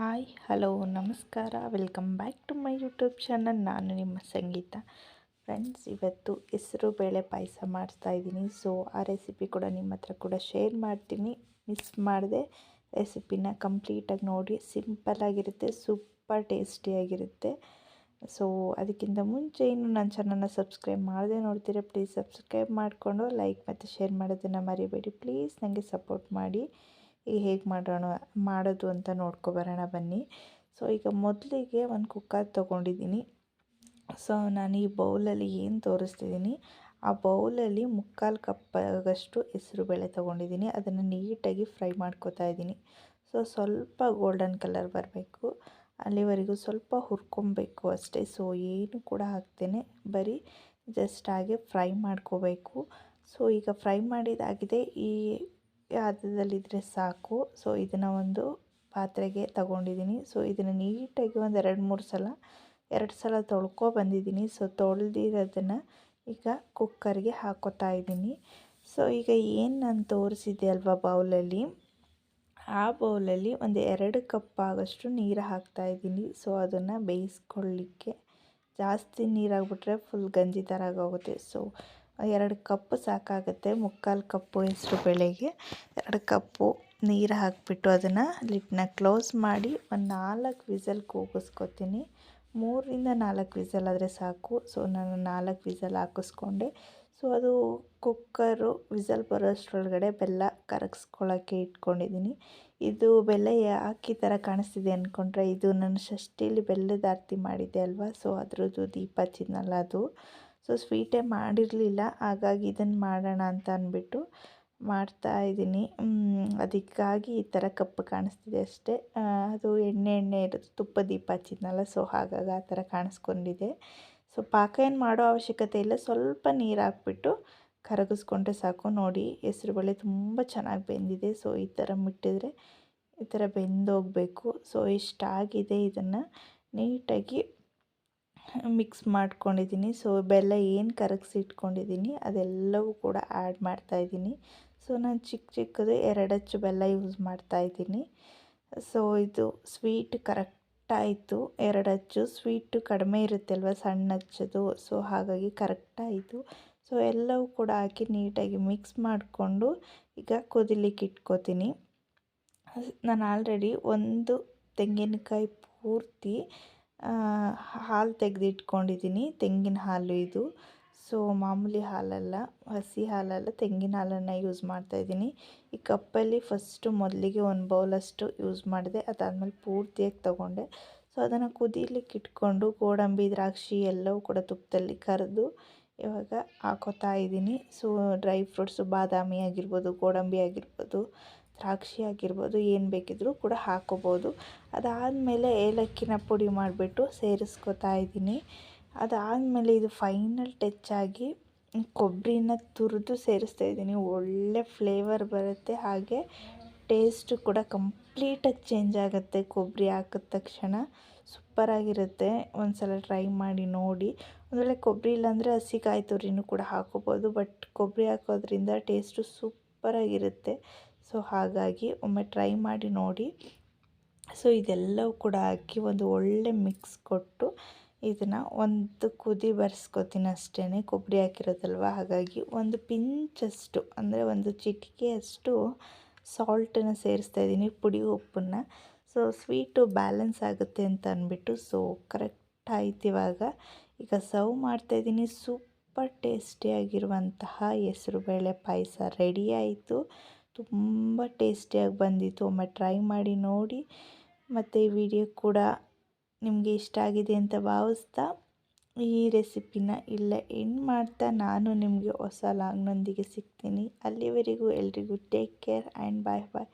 Hi, hello, ನಮಸ್ಕಾರ. Welcome back to my YouTube channel. ನಾನು ನಿಮ್ಮ ಸಂಗೀತ. ಫ್ರೆಂಡ್ಸ್, ಇವತ್ತು ಹೆಸರು ಬೇಳೆ ಪಾಯಸ ಇದ್ದೀನಿ. ಸೊ, ಆ ರೆಸಿಪಿ ಕೂಡ ನಿಮ್ಮ ಹತ್ರ ಕೂಡ ಶೇರ್ ಮಾಡ್ತೀನಿ. ಮಿಸ್ ಮಾಡಿದೆ ರೆಸಿಪಿನ ಕಂಪ್ಲೀಟಾಗಿ ನೋಡಿ. ಸಿಂಪಲ್ಲಾಗಿರುತ್ತೆ ಸೂಪರ್ ಟೇಸ್ಟಿಯಾಗಿರುತ್ತೆ ಸೊ, ಅದಕ್ಕಿಂತ ಮುಂಚೆ ಇನ್ನು ನನ್ನ ಚಾನಲ್ನ ಸಬ್ಸ್ಕ್ರೈಬ್ ಮಾಡದೆ ನೋಡ್ತೀರಾ, ಪ್ಲೀಸ್ ಸಬ್ಸ್ಕ್ರೈಬ್ ಮಾಡಿಕೊಂಡು ಲೈಕ್ ಮತ್ತು ಶೇರ್ ಮಾಡೋದನ್ನು ಮರಿಬೇಡಿ. ಪ್ಲೀಸ್ ನನಗೆ ಸಪೋರ್ಟ್ ಮಾಡಿ. ಈಗ ಹೇಗೆ ಮಾಡೋಣ, ಮಾಡೋದು ಅಂತ ನೋಡ್ಕೊಬರೋಣ ಬನ್ನಿ. ಸೊ ಈಗ ಮೊದಲಿಗೆ ಒಂದು ಕುಕ್ಕರ್ ತೊಗೊಂಡಿದ್ದೀನಿ. ಸೊ ನಾನು ಈ ಬೌಲಲ್ಲಿ ಏನು ತೋರಿಸ್ತಿದ್ದೀನಿ? ಆ ಬೌಲಲ್ಲಿ ಮುಕ್ಕಾಲು ಕಪ್ಪಾಗಷ್ಟು ಹೆಸರು ಬೇಳೆ ತೊಗೊಂಡಿದ್ದೀನಿ. ಅದನ್ನು ನೀಟಾಗಿ ಫ್ರೈ ಮಾಡ್ಕೋತಾ ಇದ್ದೀನಿ. ಸೊ ಸ್ವಲ್ಪ ಗೋಲ್ಡನ್ ಕಲರ್ ಬರಬೇಕು. ಅಲ್ಲಿವರೆಗೂ ಸ್ವಲ್ಪ ಹುರ್ಕೊಬೇಕು ಅಷ್ಟೇ. ಸೊ ಏನು ಕೂಡ ಹಾಕ್ತೇನೆ. ಬರೀ ಜಸ್ಟ್ ಹಾಗೆ ಫ್ರೈ ಮಾಡ್ಕೋಬೇಕು. ಸೊ ಈಗ ಫ್ರೈ ಮಾಡಿದಾಗಿದೆ. ಈ ಹದದಲ್ಲಿದ್ದರೆ ಸಾಕು. ಸೊ ಇದನ್ನು ಒಂದು ಪಾತ್ರೆಗೆ ತಗೊಂಡಿದ್ದೀನಿ ಸೊ ಇದನ್ನು ನೀಟಾಗಿ ಒಂದು ಎರಡು, ಮೂರು ಸಲ, ಎರಡು ಸಲ ತೊಳ್ಕೊ ಬಂದಿದ್ದೀನಿ ಸೊ ತೊಳೆದಿರೋದನ್ನು ಈಗ ಕುಕ್ಕರ್ಗೆ ಹಾಕೋತಾ ಇದ್ದೀನಿ ಸೊ ಈಗ ಏನು ನಾನು ತೋರಿಸಿದ್ದೆ ಅಲ್ವಾ ಬೌಲಲ್ಲಿ? ಆ ಬೌಲಲ್ಲಿ ಒಂದು ಎರಡು ಕಪ್ ಆಗೋಷ್ಟು ನೀರು ಹಾಕ್ತಾ ಇದ್ದೀನಿ ಸೊ ಅದನ್ನು ಬೇಯಿಸ್ಕೊಳ್ಳಿಕ್ಕೆ ಜಾಸ್ತಿ ನೀರಾಗ್ಬಿಟ್ರೆ ಫುಲ್ ಗಂಜಿ ಥರ ಆಗೋಗುತ್ತೆ. ಸೊ ಎರಡು ಕಪ್ ಸಾಕಾಗುತ್ತೆ, ಮುಕ್ಕಾಲು ಕಪ್ಪು ಹೆಸ್ರು ಬೇಳೆಗೆ. ಎರಡು ಕಪ್ಪು ನೀರು ಹಾಕಿಬಿಟ್ಟು ಅದನ್ನು ಲಿಟ್ನ ಕ್ಲೋಸ್ ಮಾಡಿ ಒಂದು ನಾಲ್ಕು ವಿಸಲ್ ಕೂಗಿಸ್ಕೊತೀನಿ. ಮೂರರಿಂದ ನಾಲ್ಕು ವಿಸಲ್ ಆದರೆ ಸಾಕು. ಸೊ ನಾನು ನಾಲ್ಕು ವಿಸಲ್ ಹಾಕಿಸ್ಕೊಂಡೆ. ಸೊ ಅದು ಕುಕ್ಕರು ವಿಸಲ್ ಬರೋಷ್ಟರೊಳಗಡೆ ಬೆಲ್ಲ ಕರಗಿಸ್ಕೊಳ್ಳೋಕ್ಕೆ ಇಟ್ಕೊಂಡಿದ್ದೀನಿ. ಇದು ಬೆಲ್ಲ ಯಾಕೆ ಥರ ಕಾಣಿಸ್ತಿದೆ ಅಂದ್ಕೊಂಡ್ರೆ ಇದು ನನ್ನ ಷಷ್ಠಿಲಿ ಬೆಲ್ಲದ ಆರತಿ ಮಾಡಿದ್ದೆ ಅಲ್ವಾ? ಸೊ ಅದರದ್ದು ದೀಪ ಚಿನ್ನಲ್ಲ ಅದು. ಸೊ ಸ್ವೀಟೇ ಮಾಡಿರಲಿಲ್ಲ. ಹಾಗಾಗಿ ಇದನ್ನು ಮಾಡೋಣ ಅಂತ ಅಂದ್ಬಿಟ್ಟು ಮಾಡ್ತಾ ಇದ್ದೀನಿ. ಅದಕ್ಕಾಗಿ ಈ ಥರ ಕಪ್ಪು ಕಾಣಿಸ್ತಿದೆ ಅಷ್ಟೇ. ಅದು ಎಣ್ಣೆ ಎಣ್ಣೆ ಇರೋದು ತುಪ್ಪ ದೀಪ ಹಚ್ಚಿದ್ನಲ್ಲ ಸೊ ಹಾಗಾಗಿ ಆ ಥರ ಕಾಣಿಸ್ಕೊಂಡಿದೆ. ಸೊ ಪಾಕ ಏನು ಮಾಡೋ ಅವಶ್ಯಕತೆ ಇಲ್ಲ. ಸ್ವಲ್ಪ ನೀರು ಹಾಕ್ಬಿಟ್ಟು ಕರಗಿಸ್ಕೊಂಡ್ರೆ ಸಾಕು. ನೋಡಿ ಹೆಸ್ರುಬೇಳೆ ತುಂಬ ಚೆನ್ನಾಗಿ ಬೆಂದಿದೆ. ಸೊ ಈ ಥರ ಮುಟ್ಟಿದರೆ ಈ ಥರ ಬೆಂದೋಗಬೇಕು. ಸೊ ಇಷ್ಟಾಗಿದೆ ಇದನ್ನು? ನೀಟಾಗಿ ಮಿಕ್ಸ್ ಮಾಡ್ಕೊಂಡಿದ್ದೀನಿ. ಸೊ ಬೆಲ್ಲ ಏನು ಕರಗಿಸಿ ಇಟ್ಕೊಂಡಿದ್ದೀನಿ, ಅದೆಲ್ಲವೂ ಕೂಡ ಆ್ಯಡ್ ಮಾಡ್ತಾಯಿದ್ದೀನಿ ಸೊ ನಾನು ಚಿಕ್ಕ ಚಿಕ್ಕದು ಎರಡಚ್ಚು ಬೆಲ್ಲ ಯೂಸ್ ಮಾಡ್ತಾಯಿದ್ದೀನಿ ಸೊ ಇದು ಸ್ವೀಟ್ ಕರೆಕ್ಟಾಯಿತು ಎರಡು ಅಚ್ಚು ಸ್ವೀಟು ಕಡಿಮೆ ಇರುತ್ತಲ್ವ, ಸಣ್ಣ ಹಚ್ಚದು ಸೊ ಹಾಗಾಗಿ ಕರೆಕ್ಟಾಯಿತು ಸೊ ಎಲ್ಲವೂ ಕೂಡ ಹಾಕಿ ನೀಟಾಗಿ ಮಿಕ್ಸ್ ಮಾಡಿಕೊಂಡು ಈಗ ಕುದಿಲಿಕ್ಕೆ ಇಟ್ಕೋತೀನಿ. ನಾನು ಆಲ್ರೆಡಿ ಒಂದು ತೆಂಗಿನಕಾಯಿ ಪೂರ್ತಿ ಹಾಲು ತೆಗೆದಿಟ್ಕೊಂಡಿದ್ದೀನಿ. ತೆಂಗಿನ ಹಾಲು ಇದು. ಸೊ ಮಾಮೂಲಿ ಹಾಲಲ್ಲ, ಹಸಿ ಹಾಲಲ್ಲ ತೆಂಗಿನ ಹಾಲನ್ನು ಯೂಸ್ ಮಾಡ್ತಾಯಿದ್ದೀನಿ. ಈ ಕಪ್ಪಲ್ಲಿ ಫಸ್ಟು ಮೊದಲಿಗೆ ಒಂದು ಬೌಲಷ್ಟು ಯೂಸ್ ಮಾಡಿದೆ. ಅದಾದಮೇಲೆ ಪೂರ್ತಿಯಾಗಿ ತೊಗೊಂಡೆ. ಸೊ ಅದನ್ನು ಕುದೀಲಿಕ್ಕೆ ಇಟ್ಕೊಂಡು ಗೋಡಂಬಿ, ದ್ರಾಕ್ಷಿ ಎಲ್ಲವೂ ಕೂಡ ತುಪ್ಪದಲ್ಲಿ ಕರೆದು ಇವಾಗ ಹಾಕೋತಾ ಇದ್ದೀನಿ. ಸೊ ಡ್ರೈ ಫ್ರೂಟ್ಸು ಬಾದಾಮಿ ಆಗಿರ್ಬೋದು, ಗೋಡಂಬಿ ಆಗಿರ್ಬೋದು ದ್ರಾಕ್ಷಿ ಆಗಿರ್ಬೋದು ಏನು ಬೇಕಿದ್ರೂ ಕೂಡ ಹಾಕೋಬೋದು. ಅದಾದಮೇಲೆ ಏಲಕ್ಕಿನ ಪುಡಿ ಮಾಡಿಬಿಟ್ಟು ಸೇರಿಸ್ಕೊತಾ ಇದ್ದೀನಿ. ಅದಾದಮೇಲೆ ಇದು ಫೈನಲ್ ಟಚ್ ಆಗಿ ಕೊಬ್ಬರಿನ ತುರಿದು ಸೇರಿಸ್ತಾ ಇದ್ದೀನಿ. ಒಳ್ಳೆ ಫ್ಲೇವರ್ ಬರುತ್ತೆ, ಹಾಗೆ ಟೇಸ್ಟು ಕೂಡ ಕಂಪ್ಲೀಟಾಗಿ ಚೇಂಜ್ ಆಗುತ್ತೆ. ಕೊಬ್ಬರಿ ಹಾಕಿದ ತಕ್ಷಣ ಸೂಪರಾಗಿರುತ್ತೆ ಒಂದು ಸಲ ಟ್ರೈ ಮಾಡಿ ನೋಡಿ. ಒಂದು ವೇಳೆ ಕೊಬ್ಬರಿ ಇಲ್ಲಾಂದರೆ ಹಸಿಕಾಯಿ ತುರಿನೂ ಕೂಡ ಹಾಕೋಬೋದು, ಬಟ್ ಕೊಬ್ಬರಿ ಹಾಕೋದ್ರಿಂದ ಟೇಸ್ಟು ಸೂಪರಾಗಿರುತ್ತೆ ಸೊ ಹಾಗಾಗಿ ಒಮ್ಮೆ ಟ್ರೈ ಮಾಡಿ ನೋಡಿ. ಸೊ ಇದೆಲ್ಲವೂ ಕೂಡ ಹಾಕಿ ಒಂದು ಒಳ್ಳೆ ಮಿಕ್ಸ್ ಕೊಟ್ಟು ಇದನ್ನು ಒಂದು ಕುದಿ ಬರ್ಸ್ಕೊತೀನಿ ಅಷ್ಟೇ ಕೊಬ್ಬರಿ ಹಾಕಿರೋದಲ್ವ? ಹಾಗಾಗಿ ಒಂದು ಪಿಂಚಷ್ಟು, ಅಂದರೆ ಒಂದು ಚಿಟಿಕೆಯಷ್ಟು ಸಾಲ್ಟನ್ನು ಸೇರಿಸ್ತಾ ಇದ್ದೀನಿ ಪುಡಿ ಉಪ್ಪನ್ನು. ಸೊ ಸ್ವೀಟು ಬ್ಯಾಲೆನ್ಸ್ ಆಗುತ್ತೆ ಅಂತ ಅಂದ್ಬಿಟ್ಟು, ಸೊ ಕರೆಕ್ಟ್ ಆಯ್ತು ಇವಾಗ. ಈಗ ಸರ್ವ್ ಮಾಡ್ತಾಯಿದ್ದೀನಿ ಸೂಪರ್ ಟೇಸ್ಟಿಯಾಗಿರುವಂತಹ ಹೆಸರುಬೇಳೆ ಪಾಯಸ. ರೆಡಿ ಆಯಿತು. ತುಂಬ ಟೇಸ್ಟಿಯಾಗಿ ಬಂದಿತ್ತು. ಒಮ್ಮೆ ಟ್ರೈ ಮಾಡಿ ನೋಡಿ. ಮತ್ತು ಈ ವಿಡಿಯೋ ಕೂಡ ನಿಮಗೆ ಇಷ್ಟ ಆಗಿದೆ ಅಂತ ಭಾವಿಸ್ತಾ ಈ ರೆಸಿಪಿನ ಇಲ್ಲ ಎಂಡ್ ಮಾಡ್ತಾ ನಾನು ನಿಮಗೆ ಹೊಸ ಲಾಂಗ್ನೊಂದಿಗೆ ಸಿಗ್ತೀನಿ. ಅಲ್ಲಿವರೆಗೂ ಎಲ್ರಿಗೂ take care and bye bye